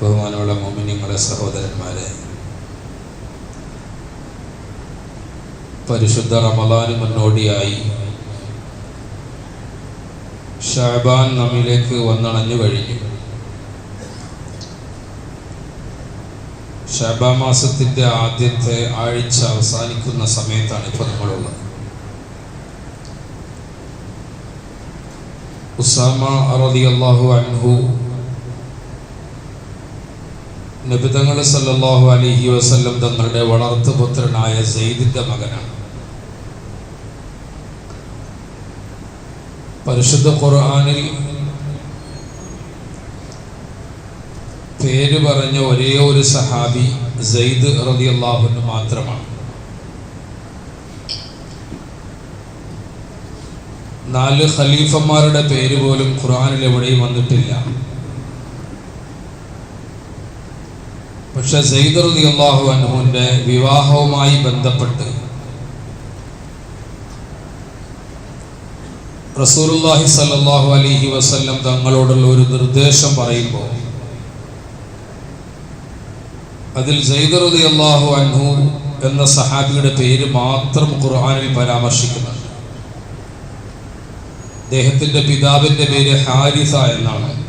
ബഹുമാനമുള്ള മോമിനിങ്ങളുടെ സഹോദരന്മാരെ പരിശുദ്ധ റമലാന് മുന്നോടിയായി ഷാബാൻ നമ്മിലേക്ക് വന്നണഞ്ഞു കഴിഞ്ഞു. ഷാബാ മാസത്തിന്റെ ആദ്യത്തെ ആഴ്ച അവസാനിക്കുന്ന സമയത്താണ് ഇപ്പോൾ നമ്മളുള്ളത്. ഉസാമ റളിയല്ലാഹു അൻഹു നബിതങ്ങൾ സല്ലല്ലാഹു അലൈഹി വസല്ലം തങ്ങളുടെ വളർത്തുപുത്രനായ സെയ്ദിന്റെ മകനാണ്. പരിശുദ്ധ ഖുർആാനിൽ പേര് പറഞ്ഞ ഒരേ ഒരു സഹാബി സെയ്ദ് റളിയല്ലാഹുവിന് മാത്രമാണ്. നാല് ഖലീഫന്മാരുടെ പേര് പോലും ഖുർആനിൽ എവിടെയും വന്നിട്ടില്ല. പക്ഷെ സെയ്ദ് അള്ളാഹു അൻഹുവിന്റെ വിവാഹവുമായി ബന്ധപ്പെട്ട് റസൂലുള്ളാഹി സല്ലാഹു അലൈഹി വസ്ല്ലം തങ്ങളോടുള്ള ഒരു നിർദ്ദേശം പറയുമ്പോൾ അതിൽ സെയ്ദ് അള്ളാഹു അൻഹു എന്ന സഹാബിയുടെ പേര് മാത്രം ഖുർആനിൽ പരാമർശിക്കുന്നുണ്ട്. അദ്ദേഹത്തിന്റെ പിതാവിന്റെ പേര് ഹാരിസ എന്നാണ്.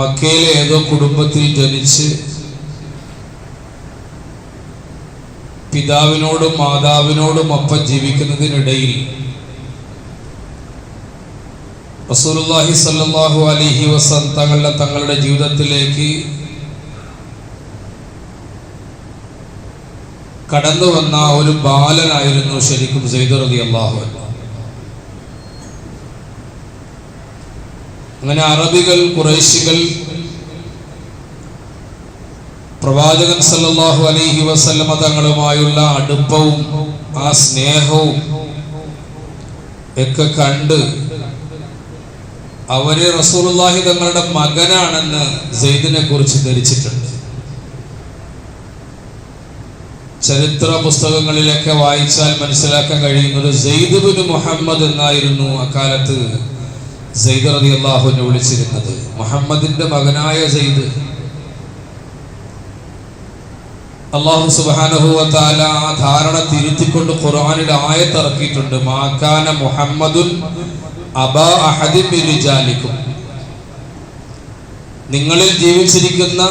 മക്കയിലെ ഏതോ കുടുംബത്തിൽ ജനിച്ച് പിതാവിനോടും മാതാവിനോടും ഒപ്പം ജീവിക്കുന്നതിനിടയിൽ റസൂലുള്ളാഹി സല്ലാഹു അലൈഹി വസല്ലം തങ്ങളുടെ തങ്ങളുടെ ജീവിതത്തിലേക്ക് കടന്നു വന്ന ഒരു ബാലനായിരുന്നു ശരിക്കും സെയ്ദ് റളിയല്ലാഹു അൻഹു. അങ്ങനെ അറബികൾ കുറേശികൾ പ്രവാചകൻ സല്ലാഹു അലൈഹി വസല്ലമ തങ്ങളുമായുള്ള അടുപ്പവും ആ സ്നേഹവും ഒക്കെ കണ്ട് അവരെ റസൂലുള്ളാഹി തങ്ങളുടെ മകനാണെന്ന് സെയ്ദിനെ കുറിച്ച് ധരിച്ചിട്ടുണ്ട്. ചരിത്ര പുസ്തകങ്ങളിലൊക്കെ വായിച്ചാൽ മനസ്സിലാക്കാൻ കഴിയുന്നത് സെയ്ദ് ബിൻ മുഹമ്മദ് എന്നായിരുന്നു അക്കാലത്ത് സെയ്ദ് റതി അള്ളാഹുവിനെ വിളിച്ചിരുന്നത്. മുഹമ്മദിന്റെ മകനായ സെയ്ദ്. അള്ളാഹു സുബാനുഭവത്താല ആ ധാരണ തിരുത്തിക്കൊണ്ട് ഖുർആനിൽ ആയത്തിറക്കിയിട്ടുണ്ട് മാക്കാന മുഹമ്മദുൻ അബാ നിങ്ങളിൽ ജീവിച്ചിരിക്കുന്ന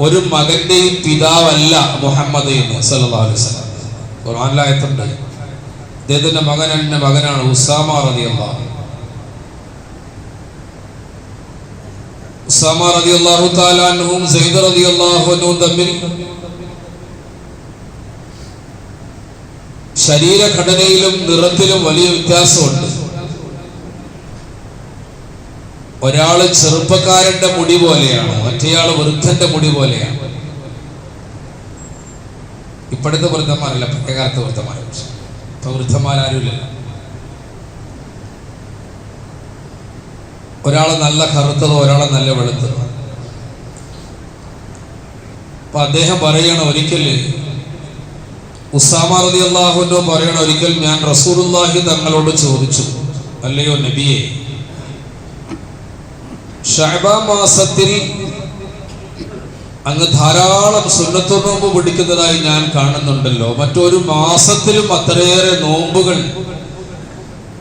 ഒരു മകന്റെയും പിതാവല്ല മുഹമ്മദ് എന്ന് വസല്ലം. ഖുർആനിലായത്തുണ്ട് അദ്ദേഹത്തിന്റെ മകൻ എന്റെ മകനാണ് ഉസാമ റളിയല്ലാഹു ഉസാമ റളിയല്ലാഹു തആല അൻഹും സയ്യിദ് റളിയല്ലാഹു അള്ളാഹുനും തമ്മിൽ ശരീരഘടനയിലും നിറത്തിലും വലിയ വ്യത്യാസമുണ്ട്. ഒരാൾ ചെറുപ്പക്കാരന്റെ മുടി പോലെയാണ് മറ്റേയാൾ വൃദ്ധന്റെ മുടി പോലെയാണ്. ഇപ്പോഴത്തെ വൃദ്ധന്മാരല്ല പഴയകാലത്തെ വൃദ്ധന്മാർ ഇപ്പൊ വൃദ്ധന്മാരാരുമില്ല ഒരാളെ നല്ല കറുത്തതോ ഒരാളെ നല്ല വെളുത്തതോ. അപ്പൊ അദ്ദേഹം പറയണ ഒരിക്കൽ ഉസാമ റതി അള്ളാഹുനോ പറയണ ഒരിക്കൽ ഞാൻ റസൂലുള്ളാഹി തങ്ങളോട് ചോദിച്ചു അല്ലയോ നബിയെ മാസത്തിൽ അങ്ങ് ധാരാളം സുന്നത്തു നോമ്പ് പിടിക്കുന്നതായി ഞാൻ കാണുന്നുണ്ടല്ലോ. മറ്റൊരു മാസത്തിലും അത്രയേറെ നോമ്പുകൾ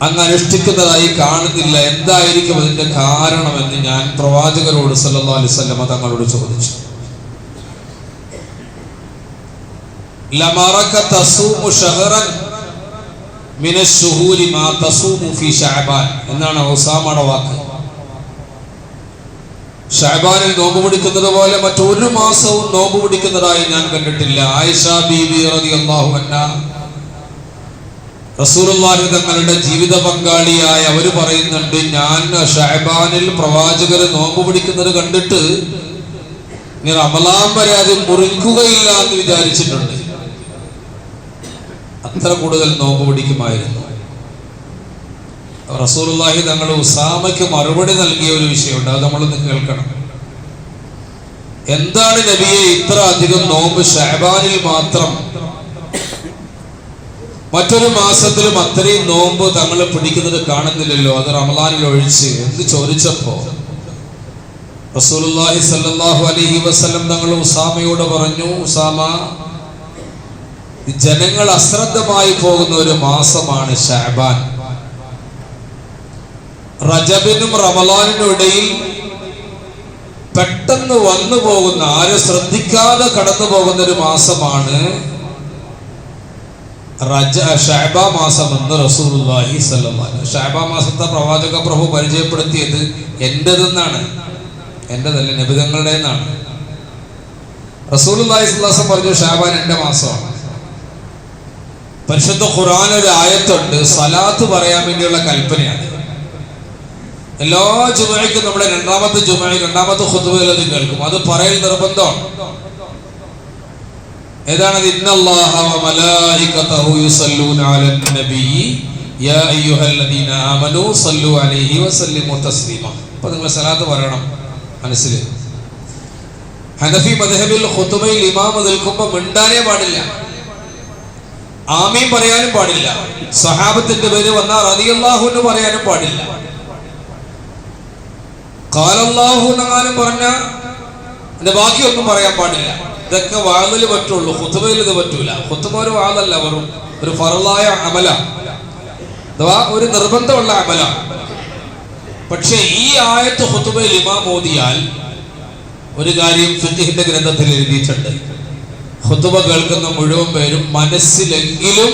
അങ്ങ് അനുഷ്ഠിക്കുന്നതായി കാണുന്നില്ല. എന്തായിരിക്കും അതിന്റെ കാരണമെന്ന് ഞാൻ പ്രവാചകരോട് സല്ലാ അലൈഹി വസല്ലമ തങ്ങളോട് ചോദിച്ചു. എന്നാണ് ഉസാമയുടെ വാക്ക്. ഷഹബാനിൽ നോമ്പ് പിടിക്കുന്നത് പോലെ മറ്റൊരു മാസവും നോമ്പ് പിടിക്കുന്നതായി ഞാൻ കണ്ടിട്ടില്ല. ആയിഷ ബീബി റളിയല്ലാഹു അൻഹ റസൂലുള്ളാഹി തങ്ങളുടെ ജീവിത പങ്കാളിയായ അവർ പറയുന്നുണ്ട് ഞാൻ ഷഹബാനിൽ പ്രവാചകർ നോമ്പ് പിടിക്കുന്നത് കണ്ടിട്ട് ഇനി അമലാം വരെ അത് മുറിക്കുകയില്ല എന്ന് വിചാരിച്ചിട്ടുണ്ട്. അത്ര കൂടുതൽ നോമ്പ് പിടിക്കുമായിരുന്നു. റസൂലുള്ളാഹി തങ്ങൾ ഉസാമയ്ക്ക് മറുപടി നൽകിയ ഒരു വിഷയമുണ്ട് അത് നമ്മളൊന്ന് കേൾക്കണം. എന്താണ് നബിയെ ഇത്ര അധികം നോമ്പ് ഷഹബാനിൽ മാത്രം മറ്റൊരു മാസത്തിലും അത്രയും നോമ്പ് തങ്ങൾ പിടിക്കുന്നത് കാണുന്നില്ലല്ലോ. അത് റമലാനിൽ ഒഴിച്ച്. എന്ന് ചോദിച്ചപ്പോ? റസൂലുള്ളാഹി സല്ലല്ലാഹു അലൈഹി വസല്ലം തങ്ങൾ ഉസാമയോട് പറഞ്ഞു ഉസാമ ജനങ്ങൾ അശ്രദ്ധമായി പോകുന്ന ഒരു മാസമാണ് ഷാബാൻ റജബിനും റമലാനിനും ഇടയിൽ പെട്ടെന്ന് വന്നു പോകുന്ന ആരും ശ്രദ്ധിക്കാതെ കടന്നു പോകുന്ന ഒരു മാസമാണ് ഷാബ മാസം എന്ന് റസൂലുള്ളാഹി സ്വല്ലല്ലാഹു ഷാബ മാസത്തെ പ്രവാചക പ്രഭു പരിചയപ്പെടുത്തിയത് എന്റെതെന്നാണ് എന്റെതല്ല നിബിതങ്ങളുടെ എന്നാണ് റസൂലുള്ളാഹി സ്വല്ലല്ലാഹു പറഞ്ഞു ഷാബാൻ എന്റെ മാസമാണ്. പരിശുദ്ധ ഖുർആൻ ഒരു ആയത്തുണ്ട് സലാത്ത് പറയാൻ വേണ്ടിയുള്ള കൽപ്പനയാണ്. എല്ലാ ജുമയ്ക്കും നമ്മുടെ രണ്ടാമത്തെ ജുമയിൽ രണ്ടാമത്തെ ഖുതുബയിൽ അത് കേൾക്കും. അത് പറയൽ നിർബന്ധമാണ്. തസ്ലീമ. അപ്പോൾ നിങ്ങൾ സലാത്ത് പറയണം മനസ്സിൽ ഹനഫി മദ്ഹബിൽ ഖുതുബയിൽ ഇമാം നിൽക്കുമ്പോൾ മിണ്ടാനേ പാടില്ല. ആമീൻ പറയാനും പാടില്ല. സഹാബത്തിന്റെ പേര് വന്നാൽ റളിയല്ലാഹു എന്ന് പറയാനും പാടില്ല. കാലല്ലാഹു എന്നെങ്ങാനും പറഞ്ഞ ബാക്കിയൊന്നും പറയാൻ പാടില്ല. ഇതൊക്കെ വാങ്ങൽ പറ്റുള്ളൂ ഹുത്തുബയിൽ ഇത് പറ്റൂല. ഹുത്തുബ ഒരു വാങ്ങല്ല വെറും ഒരു ഫറലായ അമല. അഥവാ ഒരു നിർബന്ധമുള്ള അമല. പക്ഷെ ഈ ആയത്ത് ഹുത്തുബയിൽ ഇമാം ഓതിയാൽ ഒരു കാര്യം ഫിഖിന്റെ ഗ്രന്ഥത്തിൽ എഴുതിയിട്ടുണ്ട്. ഹുത്തുബ കേൾക്കുന്ന മുഴുവൻ പേരും മനസ്സിലെങ്കിലും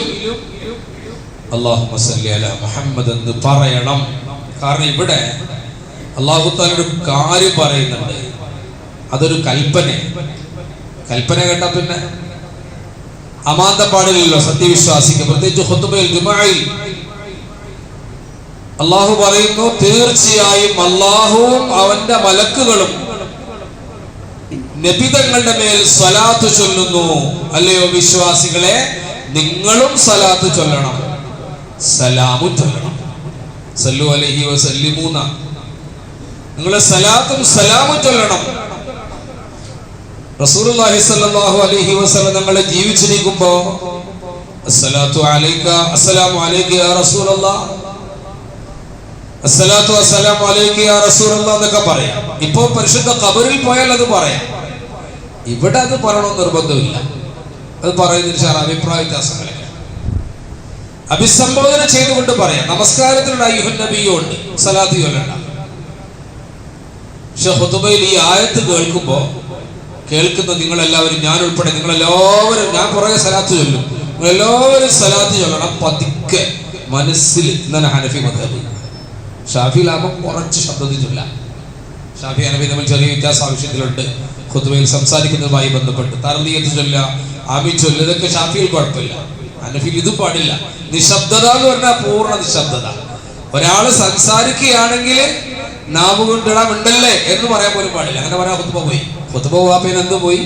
അള്ളാഹു അല മുഹമ്മദ് എന്ന് പറയണം. കാരണം ഇവിടെ അള്ളാഹു താലൊരു കാര്യം പറയുന്നുണ്ട്. അതൊരു കൽപ്പന. കൽപ്പന കേട്ട പിന്നെ. അമാന്ത പാടില്ലല്ലോ സത്യവിശ്വാസിക്ക്. പ്രത്യേകിച്ച് ഹുത്തുബയിൽ ജുമായി അള്ളാഹു പറയുന്നു തീർച്ചയായും അള്ളാഹുവും അവന്റെ മലക്കുകളും നബിതങ്ങളുടെ മേൽ സ്വലാത്ത് ചൊല്ലുന്നു. അല്ലയോ വിശ്വാസികളെ നിങ്ങളും സ്വലാത്ത് ചൊല്ലണം. സലാമു ചൊല്ലണം. സല്ലു അലൈഹി വസല്ലിമൂന്ന നിങ്ങളെ സലാത്തും സലാമും ചൊല്ലണം. നമ്മൾ ജീവിച്ചിരിക്കുമ്പോ അസ്സലാത്തു യാ അസ്സലാത്തു യാ എന്നൊക്കെ പറയാം. ഇപ്പോ പരിശുദ്ധ കബറിൽ പോയാൽ അത് പറയാം. ഇവിടെ അത് പറയണം നിർബന്ധമില്ല. അത് പറയുന്നതിന് ശേഷം അഭിപ്രായ വ്യത്യാസങ്ങളെ. അഭിസംബോധന ചെയ്തുകൊണ്ട് പറയാം. നമസ്കാരത്തിലുള്ള അയ്യുഹൻ നബിയോ ഉണ്ട്. സലാത്ത് പക്ഷെ ഈ ആയത്ത് കേൾക്കുമ്പോ കേൾക്കുന്ന നിങ്ങളെല്ലാവരും ഞാൻ ഉൾപ്പെടെ നിങ്ങളെല്ലാവരും ഞാൻ കുറെ സലാത്ത് ചൊല്ലും. നിങ്ങളെല്ലാവരും സലാത്ത് ചൊല്ലണം. പതുക്കെ മനസ്സിൽ എന്നാണ് ഹനഫി മതബ് ഷാഫി ലാഭം കുറച്ച് ശബ്ദത്തിൽ ഷാഫി ഹനഫി തമ്മിൽ ചെറിയ വ്യത്യാസം ആവശ്യത്തിലുണ്ട്. ഖുദ്ബയിൽ സംസാരിക്കുന്നതുമായി ബന്ധപ്പെട്ട് തർലീയത്ത് ചൊല്ല ആമി ചൊല്ല ഇതൊക്കെ ഷാഫിയിൽ കുഴപ്പമില്ല. ഹനഫി ഇതും പാടില്ല. നിശബ്ദത എന്ന് പറഞ്ഞാൽ പൂർണ നിശബ്ദത. ഒരാൾ സംസാരിക്കുകയാണെങ്കിൽ നാവ് എന്ന് പറയാൻ പോലും പാടില്ല. അങ്ങനെ പറയാൻ ഹുത്തുബ പോയി. ഹുത്തുബ വാപ്പേന് എന്ത് പോയി?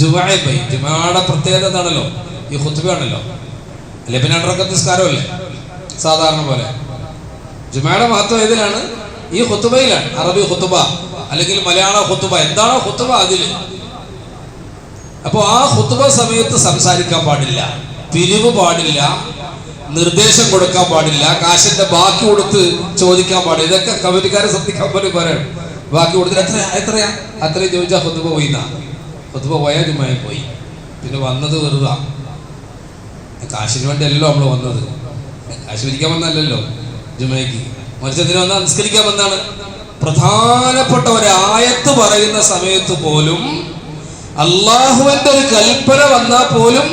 ജുവായ പോയി. ജുമാടെ പ്രത്യേകത എന്താണല്ലോ? ഈ ഹുത്തുബയാണല്ലോ ലബിനാണ്ടറൊക്കെ നിസ്കാരമല്ലേ? സാധാരണ പോലെ. ജുമായുടെ മഹത്വം ഏതിലാണ്? ഈ ഹുത്തുബയിലാണ് അറബി ഹുത്തുബ അല്ലെങ്കിൽ മലയാള ഹുത്തുബ എന്താണോ ഹുത്തുബ അതിൽ അപ്പോ ആ ഹുത്തുബ സമയത്ത് സംസാരിക്കാൻ പാടില്ല. പിരിവ് പാടില്ല. നിർദ്ദേശം കൊടുക്കാൻ പാടില്ല കാശിന്റെ ബാക്കി കൊടുത്ത് ചോദിക്കാൻ പാടില്ല. ഇതൊക്കെ കമ്മിറ്റിക്കാരെ ശ്രദ്ധിക്കാൻ പോലും പറയണം. ബാക്കി കൊടുത്തിട്ട് എത്ര എത്രയാ? അത്രയും ചോദിച്ചാൽ ഹുത്തുബ പോയി എന്നാ പോയാൽ ജുമായി പോയി. പിന്നെ വന്നത് വെറുതാ. കാശിന് വേണ്ടിയല്ലോ നമ്മൾ വന്നത്. കാശ് പിരിക്കാൻ വന്നല്ലോ ജുമയ്ക്ക്. മത്സ്യത്തിന് വന്നാൽ നിസ്കരിക്കാൻ വന്നാണ് പ്രധാനപ്പെട്ട ഒരായത്ത് പറയുന്ന സമയത്ത് പോലും അള്ളാഹുവിന്റെ ഒരു കൽപ്പന വന്നാൽ പോലും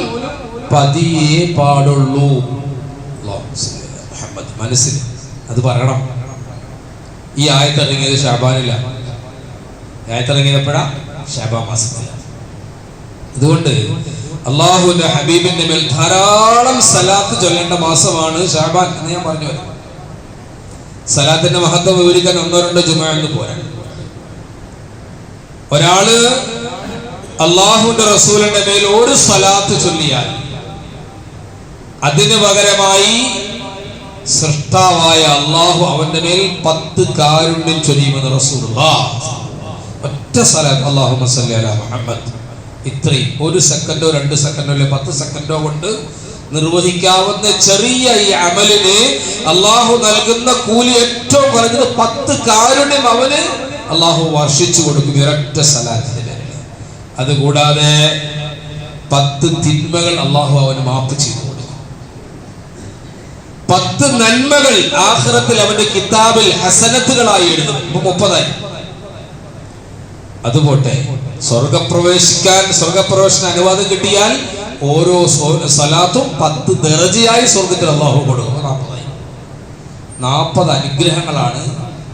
പതിയെ പാടുള്ളൂ. മനസ്സിൽ. അത് പറയണം. ഈ ആയത്തിറങ്ങിയത് ഷാബാനില്ല ആയത്ത് ഇറങ്ങിയപ്പോഴാ ഷാബാ മാസത്തില. അതുകൊണ്ട് അള്ളാഹുവിന്റെ ഹബീബിന്റെ മേൽ ധാരാളം സലാത്ത് ചൊല്ലേണ്ട മാസമാണ് ഷാബാൻ എന്ന് ഞാൻ പറഞ്ഞു വരാം. സലാത്തിന്റെ മഹത്വം വിവരിക്കാൻ ഒന്നോ രണ്ടോ ജുമ എന്ന് പോരാ. ഒരാൾ അള്ളാഹുവിന്റെ റസൂലിന്റെ മേൽ ഒരു സലാത്ത് ചൊല്ലിയാൽ അതിന് പകരമായി സൃഷ്ടാവായ അള്ളാഹു അവന്റെ മേൽ പത്ത് കാരുണ്യം ചൊരിയുമെന്ന് റസൂൽ ഒറ്റ സലാത്ത് അള്ളാഹു മുഹമ്മദ്. ഇത്രയും. ഒരു സെക്കൻഡോ രണ്ട് സെക്കൻഡോ അല്ലെ പത്ത് സെക്കൻഡോ കൊണ്ട് നിർവഹിക്കാവുന്ന ചെറിയ ഈ അമലിന് അള്ളാഹു നൽകുന്ന കൂലി ഏറ്റവും കുറഞ്ഞത് പത്ത് കാരുണ്യം അവന് അള്ളാഹു വർഷിച്ചു കൊടുക്കും ഇരട്ട സലാത്തിന് അതുകൂടാതെ പത്ത് തിന്മകൾ അള്ളാഹു അവന് മാപ്പ് ചെയ്തു. പത്ത് നന്മകൾ ആഹ്റത്തിൽ അവന്റെ കിതാബിൽ ഹസനത്തുകളായി എഴുതും. ഇപ്പൊ മുപ്പതായി. അതുപോട്ടെ സ്വർഗപ്രവേശിക്കാൻ സ്വർഗപ്രവേശന അനുവാദം കിട്ടിയാൽ ഓരോ സ്ഥലത്തും പത്ത് ദർജയായി സ്വർഗത്തിൽ അള്ളാഹു കൊടുക്കും. നാൽപ്പതായി നാൽപ്പത് അനുഗ്രഹങ്ങളാണ്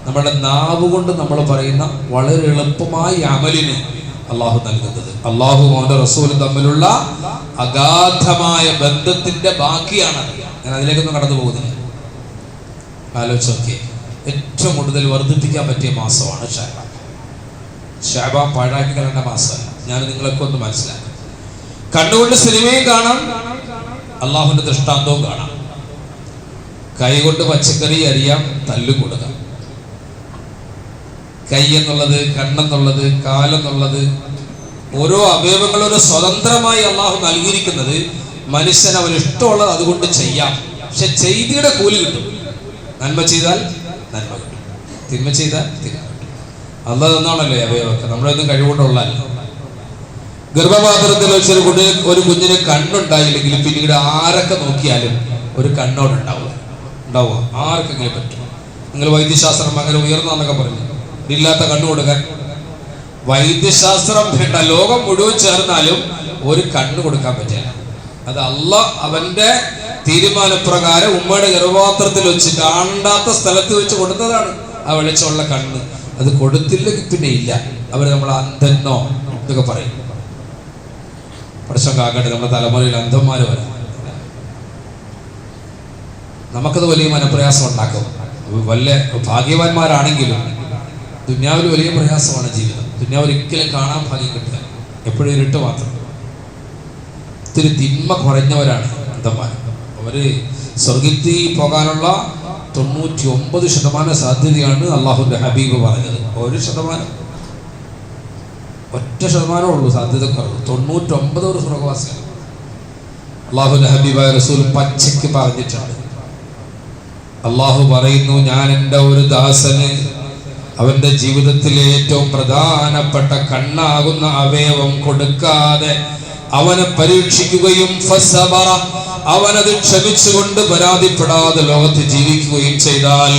നമ്മുടെ നാവ് കൊണ്ട് നമ്മൾ പറയുന്ന വളരെ എളുപ്പമായി അമലിന് അള്ളാഹു നൽകുന്നത്. അള്ളാഹു അവന്റെ റസൂലും തമ്മിലുള്ള അഗാധമായ ബന്ധത്തിന്റെ ബാക്കിയാണ്. ഞാൻ അതിലേക്കൊന്നും കടന്നു പോകുന്നില്ല. ആലോചിച്ച് നോക്കിയേ ഏറ്റവും കൂടുതൽ വർദ്ധിപ്പിക്കാൻ പറ്റിയ മാസമാണ് ഷാബാൻ ഷാബാൻ പാഴാക്കി കളയേണ്ട മാസമല്ല. ഞാൻ നിങ്ങളൊക്കെ ഒന്ന് മനസ്സിലാക്കി കണ്ണുകൊണ്ട് സിനിമയും കാണാം. അള്ളാഹുവിന്റെ ദൃഷ്ടാന്തവും കാണാം. കൈകൊണ്ട് പച്ചക്കറി അറിയാം തല്ലും കൊടുക്കാം. കൈ എന്നുള്ളത് കണ്ണെന്നുള്ളത് കാലെന്നുള്ളത് ഓരോ അവയവങ്ങളും സ്വതന്ത്രമായി അള്ളാഹു നൽകിയിരിക്കുന്നത് മനുഷ്യൻ അവൻ ഇഷ്ടമുള്ളത് അതുകൊണ്ട് ചെയ്യാം. പക്ഷെ ചെയ്തിയുടെ കൂലി കിട്ടും. നന്മ ചെയ്താൽ നന്മ കിട്ടും. തിന്മ ചെയ്താൽ തിന്മ കിട്ടും. അല്ല തന്നാണല്ലോ അവയവൊക്കെ നമ്മളൊന്നും കഴിവുകൊണ്ടുള്ളതല്ല. ഗർഭപാത്രത്തിൽ വെച്ചൊരു കുഞ്ഞിന് ഒരു കുഞ്ഞിന് കണ്ണുണ്ടായില്ലെങ്കിൽ പിന്നീട് ആരൊക്കെ നോക്കിയാലും ഒരു കണ്ണോടുണ്ടാവുക ഉണ്ടാവുക. ആർക്കെങ്കിലും പറ്റും. നിങ്ങൾ വൈദ്യശാസ്ത്രം അങ്ങനെ ഉയർന്നതെന്നൊക്കെ പറഞ്ഞു. ഇല്ലാത്ത കണ്ണു കൊടുക്കാൻ. വൈദ്യശാസ്ത്രം വേണ്ട. ലോകം മുഴുവൻ ചേർന്നാലും ഒരു കണ്ണു കൊടുക്കാൻ പറ്റില്ല. അത് അല്ല അവന്റെ തീരുമാനപ്രകാരം ഉമ്മയുടെ ഗർഭപാത്രത്തിൽ വെച്ച് കാണാത്ത സ്ഥലത്ത് വെച്ച് കൊടുത്തതാണ് ആ വെളിച്ചമുള്ള കണ്ണ്. അത് കൊടുത്തില്ലെങ്കിൽ പിന്നെ ഇല്ല. അവർ നമ്മൾ അന്ധനോ എന്നൊക്കെ പറയും. പ്രശ്നം കാക്കട്ടെ നമ്മുടെ തലമുറയിൽ അന്ധന്മാര് വരാം. നമുക്കത് വലിയ മനപ്രയാസം ഉണ്ടാക്കും. വല്ല ഭാഗ്യവാന്മാരാണെങ്കിലും ദുന്യാവിൽ വലിയ പ്രയാസമാണ് ജീവിതം. ദുന്യാവിൽ ഒരിക്കലും കാണാൻ ഭാഗ്യം കിട്ടുക എപ്പോഴും ഇരുട്ട് മാത്രം. ഒത്തിരി തിന്മ കുറഞ്ഞവരാണ് അന്തമാർ അവർ സ്വർഗത്തിൽ പോകാനുള്ള തൊണ്ണൂറ്റി ഒമ്പത് ശതമാനം സാധ്യതയാണ് അള്ളാഹുന്റെ ഹബീബ് പറഞ്ഞത്. ഒരു ശതമാനം. ഒറ്റ ശതമാനമേ ഉള്ളൂ സാധ്യത കുറവ് തൊണ്ണൂറ്റൊമ്പത് ഒരു സ്വർഗവാസിയാണ്. അള്ളാഹുന്റെ ഹബീബായ റസൂൽ പച്ചയ്ക്ക് പറഞ്ഞിട്ടുണ്ട്. അള്ളാഹു പറയുന്നു ഞാൻ എന്റെ ഒരു ദാസന് അവന്റെ ജീവിതത്തിലെ ഏറ്റവും പ്രധാനപ്പെട്ട കണ്ണാകുന്ന അവയവം കൊടുക്കാതെ അവനെ പരീക്ഷിക്കുകയും ഫസബറ അവനത് ക്ഷമിച്ചുകൊണ്ട് പരാതിപ്പെടാതെ ലോകത്ത് ജീവിക്കുകയും ചെയ്താൽ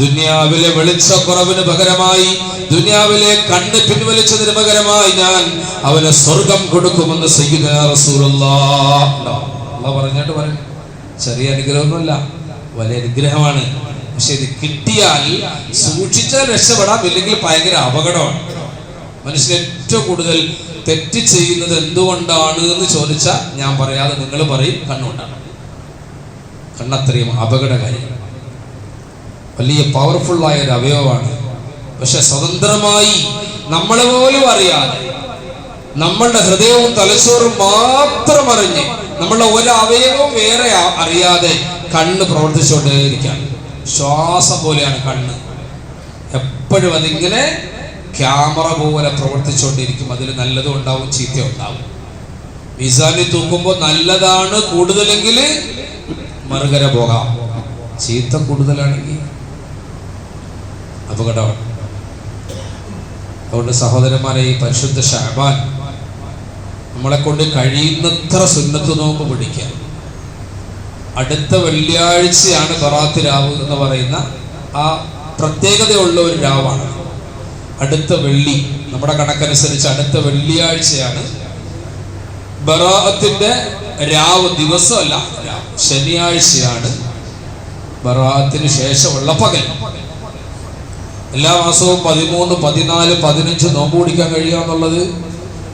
ദുനിയാവിലെ വെളിച്ചക്കുറവിന് പകരമായി ദുനിയാവിലെ കണ്ണ് പിൻവലിച്ചതിന് പകരമായി ഞാൻ അവന് സ്വർഗം കൊടുക്കുമെന്ന് പറഞ്ഞിട്ട് പറയും. ചെറിയ അനുഗ്രഹമൊന്നുമല്ല വലിയ അനുഗ്രഹമാണ്. പക്ഷെ ഇത് കിട്ടിയാൽ സൂക്ഷിച്ചാൽ രക്ഷപ്പെടാം ഇല്ലെങ്കിൽ ഭയങ്കര അപകടമാണ്. മനുഷ്യൻ ഏറ്റവും കൂടുതൽ തെറ്റ് ചെയ്യുന്നത് എന്തുകൊണ്ടാണ് എന്ന് ചോദിച്ചാൽ ഞാൻ പറയാതെ നിങ്ങൾ പറയും കണ്ണുകൊണ്ടാണ്. കണ്ണത്രയും അപകടകാരി. വലിയ പവർഫുള്ളായ ഒരു അവയവമാണ്. പക്ഷെ സ്വതന്ത്രമായി നമ്മളെ പോലും അറിയാതെ നമ്മളുടെ ഹൃദയവും തലച്ചോറും മാത്രം അറിഞ്ഞ് നമ്മളുടെ ഒരു അവയവവും വേറെ അറിയാതെ കണ്ണ് പ്രവർത്തിച്ചുകൊണ്ടേയിരിക്കുകയാണ്. ശ്വാസം പോലെയാണ് കണ്ണ്. എപ്പോഴും അതിങ്ങനെ ക്യാമറ പോലെ പ്രവർത്തിച്ചുകൊണ്ടിരിക്കും അതിൽ നല്ലതും ഉണ്ടാവും ചീത്ത ഉണ്ടാവും. മിസാനിൽ തൂക്കുമ്പോൾ നല്ലതാണ് കൂടുതലെങ്കിൽ മറുകര പോകാം. ചീത്ത കൂടുതലാണെങ്കിൽ അപകടമാണ്. അതുകൊണ്ട് സഹോദരന്മാരെ ഈ പരിശുദ്ധ ഷാബാൻ നമ്മളെ കൊണ്ട് കഴിയുന്നത്ര സുന്നത്ത് നോമ്പ് പിടിക്കാം അടുത്ത വെള്ളിയാഴ്ചയാണ് ബറാത്ത് രാവ് എന്ന് പറയുന്ന ആ പ്രത്യേകതയുള്ള ഒരു രാവാണ്. അടുത്ത വെള്ളി നമ്മുടെ കണക്കനുസരിച്ച് അടുത്ത വെള്ളിയാഴ്ചയാണ്. ബറാഅത്തിന്റെ രാവ് ദിവസമല്ല. ശനിയാഴ്ചയാണ്. ബറാഅത്തിന് ശേഷമുള്ള പകൽ. എല്ലാ മാസവും പതിമൂന്ന് പതിനാല് പതിനഞ്ച് നോമ്പ് പിടിക്കാൻ കഴിയുക എന്നുള്ളത്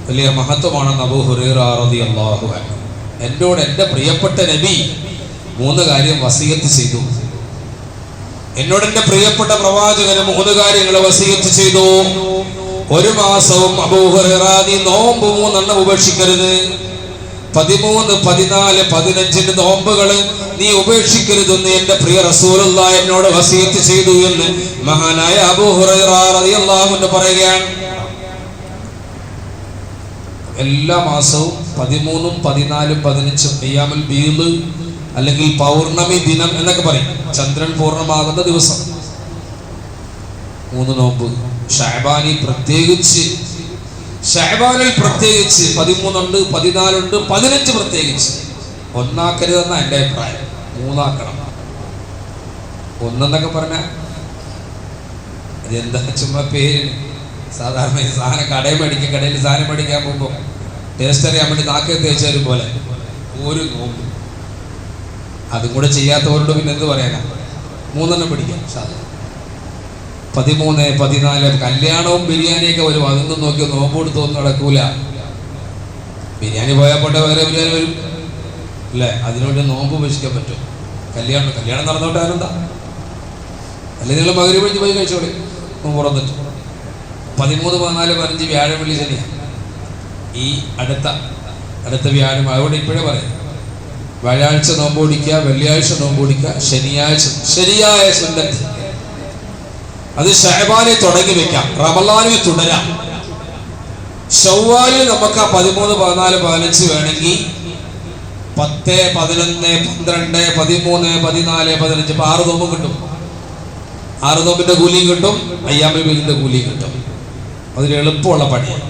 വലിയ മഹത്വമാണ് നബു റളിയല്ലാഹു അൻഹു. എന്നോട് എന്റെ പ്രിയപ്പെട്ട നബി മൂന്ന് കാര്യം വസീയത്ത് ചെയ്തു. എന്നോട് എന്റെ പ്രിയപ്പെട്ട പ്രവാചകന് മൂന്ന് കാര്യങ്ങൾ വസീയത്ത് ചെയ്തു. ഒരു മാസവും അബൂഹറാദി നോമ്പ് മൂന്നെണ്ണം ഉപേക്ഷിക്കരുത്. പതിമൂന്ന് പതിനാല് പതിനഞ്ചിന് നോമ്പുകൾ നീ ഉപേക്ഷിക്കരുതെന്ന് എന്റെ പ്രിയ റസൂലുള്ള എന്നോട് വസീയത്ത് ചെയ്തു എന്ന് മഹാനായ അബൂഹുറാഹു പറയുകയാണ്. എല്ലാ മാസവും പതിമൂന്നും പതിനാലും പതിനഞ്ചും അയ്യാമൽ ബീദ് അല്ലെങ്കിൽ പൗർണമി ദിനം എന്നൊക്കെ പറയും. ചന്ദ്രൻ പൂർണമാകുന്ന ദിവസം. മൂന്ന് നോമ്പ്. ഷാബാനിൽ പ്രത്യേകിച്ച് ഷഹബാനിൽ പ്രത്യേകിച്ച് പതിമൂന്നുണ്ട് പതിനാലുണ്ട് പതിനഞ്ച് പ്രത്യേകിച്ച്. ഒന്നാക്കരുതെന്ന എന്റെ അഭിപ്രായം. മൂന്നാക്കണം. ഒന്നെന്നൊക്കെ പറഞ്ഞാൽ അതെന്താ ചുമ്മാ പേര്? സാധാരണ സാധനം കടയിൽ മേടിക്കുക കടയിൽ സാധനം മേടിക്കാൻ പോകുമ്പോൾ ടേസ്റ്റ് അറിയാൻ വേണ്ടി നാക്കേ തേച്ചാലും പോലെ. ഒരു നോമ്പ്. അതും കൂടെ ചെയ്യാത്തവരോട് പിന്നെ എന്ത് പറയാനാ? മൂന്നെണ്ണം പിടിക്കാം സാധനം. പതിമൂന്ന് പതിനാല് കല്യാണവും ബിരിയാണിയൊക്കെ വരും. അതൊന്നും നോക്കി നോമ്പ് കൊടുത്തൊന്നും നടക്കൂല. ബിരിയാണി പോയാൽ പോട്ടെ വേറെ ബിരിയാണി വരും. അല്ലേ? അതിനുവേണ്ടി നോമ്പ് ഉപേക്ഷിക്കാൻ പറ്റും. കല്യാണം കല്യാണം നടന്നോട്ടെ ആരെന്താ? അല്ലെങ്കിൽ നിങ്ങൾ മകരി പിടിച്ച് പോയി കഴിച്ചോളി? നോമ്പ് തുറന്നിട്ട്. പതിമൂന്ന് പതിനാല് പതിനഞ്ച് വ്യാഴം വെള്ളി ശനിയാണ് ഈ അടുത്ത അടുത്ത വ്യാഴം അതുകൊണ്ട് ഇപ്പോഴേ പറയാം. വ്യാഴാഴ്ച നോമ്പ് പിടിക്കുക വെള്ളിയാഴ്ച നോമ്പ് പിടിക്കുക ശനിയാഴ്ച ശരിയായ സുന്നത്ത് അത് ഷഹബാനെ തുടങ്ങി വെക്കാം. റമലാനെ തുടരാം. ഷവ്വാലിൽ നമുക്ക് ആ പതിമൂന്ന് പതിനാല് പതിനഞ്ച് വേണമെങ്കിൽ പത്ത് പതിനൊന്ന് പന്ത്രണ്ട് പതിമൂന്ന് പതിനാല് പതിനഞ്ച്. ഇപ്പൊ ആറ് നോമ്പും കിട്ടും. ആറ് നോമ്പിന്റെ കൂലിയും കിട്ടും അയ്യാമ്പി കൂലിയും കിട്ടും. അതൊരു എളുപ്പമുള്ള പണിയാണ്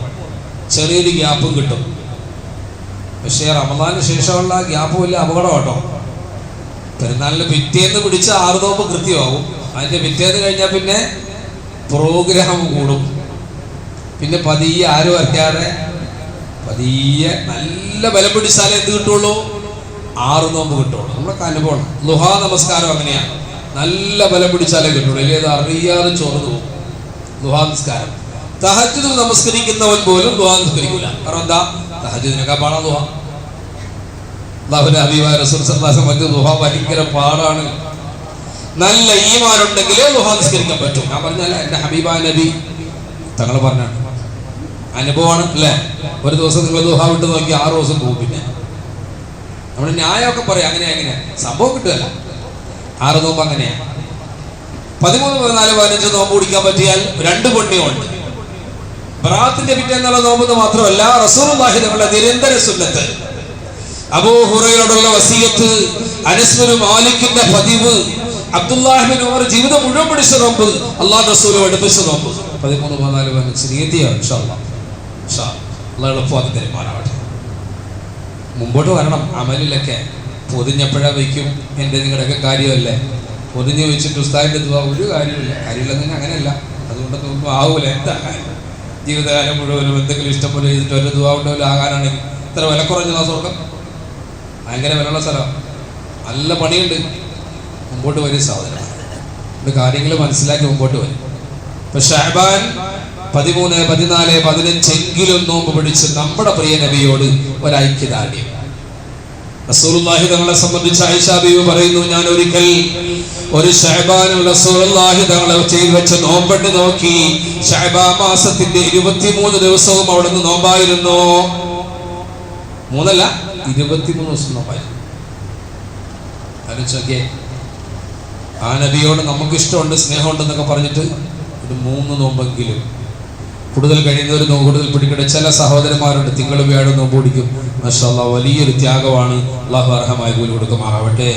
ചെറിയൊരു ഗ്യാപ്പും കിട്ടും. പക്ഷേ റമദാന് ശേഷമുള്ള ഗ്യാപ്പ് വലിയ അപകടം കേട്ടോ. പെരുന്നാളിന് പിറ്റേന്ന് പിടിച്ച ആറുതോപ്പ് കൃത്യമാവും. അതിന്റെ പിറ്റേന്ന് കഴിഞ്ഞാൽ പിന്നെ പ്രോഗ്രാം കൂടും. പിന്നെ പതിയെ ആരും അറിയാതെ പതിയെ നല്ല ബലം പിടിച്ചാലേ എന്ത് കിട്ടുള്ളൂ? ആറ് നോമ്പ് കിട്ടുള്ളൂ. നമ്മളൊക്കെ അനുഭവം ലുഹാ നമസ്കാരം അങ്ങനെയാണ് നല്ല ബലം പിടിച്ചാലേ കിട്ടുള്ളൂ. ഇല്ലേ? അത് അറിയാതെ ചോർന്നു പോകും ലുഹാ നമസ്കാരം. തഹജ്ജുദ് നമസ്കരിക്കുന്നവൻ പോലും ലുഹാ നമസ്കരിക്കൂല. കാരണം എന്താ? തഹജ്ജുദിനൊക്കെ പാടാ ദുഹ അള്ളാഹുവിന്റെ ഹബീബ റസൂൽ അലൈഹി വസല്ലം ദുഹ ഭയങ്കര പാടാണ്. നല്ല ഈമാനുണ്ടെങ്കിലേ ദുഹ നിസ്കരിക്കാൻ പറ്റും. ഞാൻ പറഞ്ഞല്ല എന്റെ ഹബീബ നബി തങ്ങൾ പറഞ്ഞാണ്. അനുഭവമാണ് അല്ലേ? ഒരു ദിവസം നിങ്ങൾ ദുഹ വിട്ട് നോക്കി ആറ് ദിവസം പോകും പിന്നെ. നമ്മൾ ന്യായമൊക്കെ പറയാം അങ്ങനെ അങ്ങനെ. സംഭവം കിട്ടുമല്ല ആറ് നോമ്പ് അങ്ങനെയാ. പതിമൂന്ന് പതിനാല് പതിനഞ്ച് നോമ്പ് കുടിക്കാൻ പറ്റിയാൽ രണ്ട് പുണ്യമുണ്ട് ബറാത്തിന്റെ പിറ്റേന്നുള്ള നോമ്പെന്ന് മാത്രമല്ല റസൂൽ തങ്ങളുടെ നിരന്തര സുന്നത്ത്. അബോഹുറയോടുള്ള വസീയത്ത് അനസ്വരു മാലിക്കിന്റെ പതിവ് അബ്ദുല്ലാഹിബിൻ ഉമർ ജീവിതം മുഴുവൻ പിടിച്ച നോമ്പ് അള്ളാഹ് റസൂൽ എടുപ്പിച്ച നോമ്പ്. പതിമൂന്ന് പതിനാല് പതിനഞ്ച് നീതിയാണ് അള്ളാഹ് മുമ്പോട്ട് വരണം അമലിലൊക്കെ. പൊതിഞ്ഞപ്പോഴാ വയ്ക്കും എന്റെ നിങ്ങളുടെയൊക്കെ കാര്യമല്ലേ? പൊതിഞ്ഞ് വെച്ചിട്ട് ഉസ്താദിന്റെ ഒരു കാര്യമില്ല കാര്യമില്ലെന്ന് അങ്ങനെയല്ല. അതുകൊണ്ടൊന്നും ആവൂല എന്താ കാര്യം? ജീവിതകാലം മുഴുവനും എന്തെങ്കിലും ഇഷ്ടം പോലെ ചെയ്തിട്ട് ഒരു ദുവാ ഉണ്ടല്ലോ ആകാനാണെങ്കിൽ ഇത്ര വില കുറഞ്ഞതാ സ്വർഗം ഭയങ്കര വിലയുള്ള സ്ഥലമാണ് നല്ല പണിയുണ്ട്. മുമ്പോട്ട് വരും സഹോദരൻ ഇവിടെ കാര്യങ്ങൾ മനസ്സിലാക്കി മുമ്പോട്ട് വരും. ഇപ്പൊ ഷഹബാൻ പതിമൂന്ന് പതിനാല് പതിനഞ്ചെങ്കിലും നോമ്പ് പിടിച്ച് നമ്മുടെ പ്രിയ നബിയോട് ഒരൈക്യദാർഢ്യം. റസൂലുള്ളാഹി തങ്ങളെ സംബന്ധിച്ച് ബീവി പറയുന്നു ഞാൻ ഒരിക്കൽ ഒരു ഷഹബാൻ റസൂലുള്ളാഹി തങ്ങളെ ചെയ്തു വെച്ച് നോമ്പെട്ട് നോക്കി ഷഹബാ മാസത്തിന്റെ ഇരുപത്തിമൂന്ന് ദിവസവും അവിടുന്ന് നോമ്പായിരുന്നു. മൂന്നല്ല ഇരുപത്തിമൂന്ന് ദിവസം നോമ്പായിരുന്നു. ആലോചിച്ചോക്കെ ആ നബിയോട് നമുക്ക് ഇഷ്ടമുണ്ട് സ്നേഹമുണ്ടെന്നൊക്കെ പറഞ്ഞിട്ട് ഒരു മൂന്ന് നോമ്പെങ്കിലും കൂടുതൽ കഴിയുന്നവർ നോമ്പ് കൂടുതൽ പിടിക്കട്ടെ. ചില സഹോദരന്മാരുണ്ട് തിങ്കൾ വ്യാഴം നോമ്പ് പിടിക്കും മഷാല്ല വലിയൊരു ത്യാഗമാണ്. അള്ളാഹു അർഹമായി കൂലി കൊടുക്കുമാറാവട്ടെ.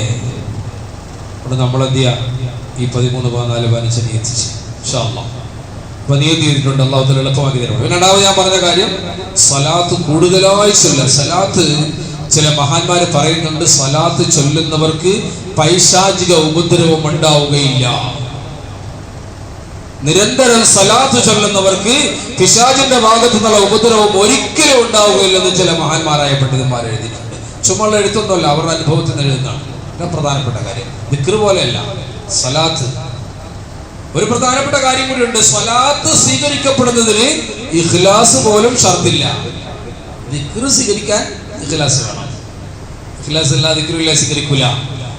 അവിടെ നമ്മളെന്ത് ചെയ്യുക ഈ പതിമൂന്ന് പതിനാല് പതിനഞ്ച് നിയന്ത്രിച്ച് ഇൻഷാല്ലാ അപ്പൊ നിയതി ചെയ്തിട്ടുണ്ട്? അള്ളാഹു തല എളുപ്പമാക്കി തരണം പിന്നെ രണ്ടാമത് ഞാൻ പറഞ്ഞ കാര്യം സലാത്ത് കൂടുതലായി ചൊല്ല സലാത്ത് ചില മഹാന്മാര് പറയുന്നുണ്ട് സലാത്ത് ചൊല്ലുന്നവർക്ക് പൈശാചിക ഉപദ്രവം ഉണ്ടാവുകയില്ല. നിരന്തരം സലാത്ത് ചൊല്ലുന്നവർക്ക് പിശാചിന്റെ ഭാഗത്തു നിന്നുള്ള ഉപദ്രവം ഒരിക്കലും ഉണ്ടാവുകയില്ലെന്ന് ചില മഹാന്മാരായ പണ്ഡിതന്മാർ എഴുതിയിട്ടുണ്ട്. ചുമ്മാ എഴുത്തൊന്നുമല്ല അവരുടെ അനുഭവത്തിൽ നിന്ന് എഴുതുന്നതാണ്. ഇതാ പ്രധാനപ്പെട്ട കാര്യം. ദിക്ർ പോലെയല്ല സലാത്ത്. ഒരു പ്രധാനപ്പെട്ട കാര്യം കൂടി ഉണ്ട്. സ്വലാത്ത് സ്വീകരിക്കപ്പെടുന്നതിന് ഇഖ്ലാസ് പോലും ഷർത്തില്ല. ദിക്ർ സ്വീകരിക്കാൻ ഇഖ്ലാസ് വേണം. ഇഖ്ലാസ് ഇല്ല ദിക്റില്ല സ്വീകരിക്കൂല.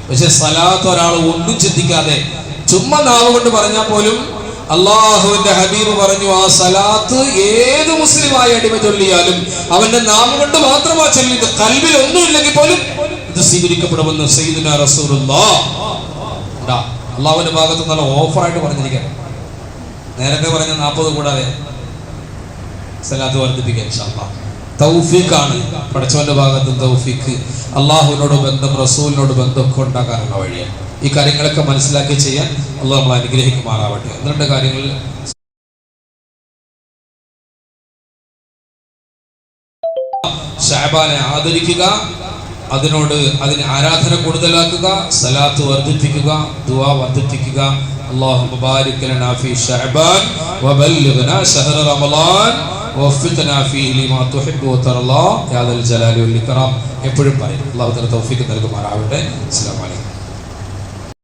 പക്ഷെ സലാത്ത് ഒരാൾ ഒന്നും ചിന്തിക്കാതെ ചുമ്മാ നാവ് കൊണ്ട് പറഞ്ഞാൽ പോലും അള്ളാഹുവിന്റെ ഹബീബ് പറഞ്ഞു ആ സലാത്ത് ഏത് മുസ്ലിമായ അടിമ ചൊല്ലിയാലും അവന്റെ നാമം കൊണ്ട് മാത്രമാ ചൊല്ലിയത്. കൽവിൽ ഒന്നുമില്ലെങ്കിൽ പോലും ഇത് സ്വീകരിക്കപ്പെടുമെന്ന് സയ്യിദുന അള്ളാഹുവിന്റെ ഭാഗത്ത് നല്ല ഓഫറായിട്ട് പറഞ്ഞിരിക്കാം. നേരത്തെ പറഞ്ഞ നാൽപ്പത് കൂടാതെ സലാത്ത് വർദ്ധിപ്പിക്കാൻ. തൗഫീഖാണ്. പഠിച്ചവന്റെ ഭാഗത്ത് തൗഫീഖ്. അള്ളാഹുവിനോട് ബന്ധം റസൂലിനോട് ബന്ധം ബന്ധമൊക്കെ ഉണ്ടാക്കാനുള്ള വഴിയാണ്. ഈ കാര്യങ്ങളൊക്കെ മനസ്സിലാക്കി ചെയ്യാൻ അള്ളാഹ് നമ്മൾ അനുഗ്രഹിക്കുമാറാവട്ടെ. രണ്ട് കാര്യങ്ങൾ ഷാബാനെ ആദരിക്കുക അതിനോട് അതിന് ആരാധന കൂടുതലാക്കുക സലാത്ത് വർദ്ധിപ്പിക്കുക ദുവാ വർദ്ധിപ്പിക്കുക. വബല്ലിഗ്നാ റമളാൻ വഫ്തനാ ലിമാ തുഹിബ്ബു വൽ എപ്പോഴും പറയും അള്ളാഹു തആല തൗഫീഖ് നൽകുമാറാവട്ടെ. അസ്സലാമു അലൈക്കും.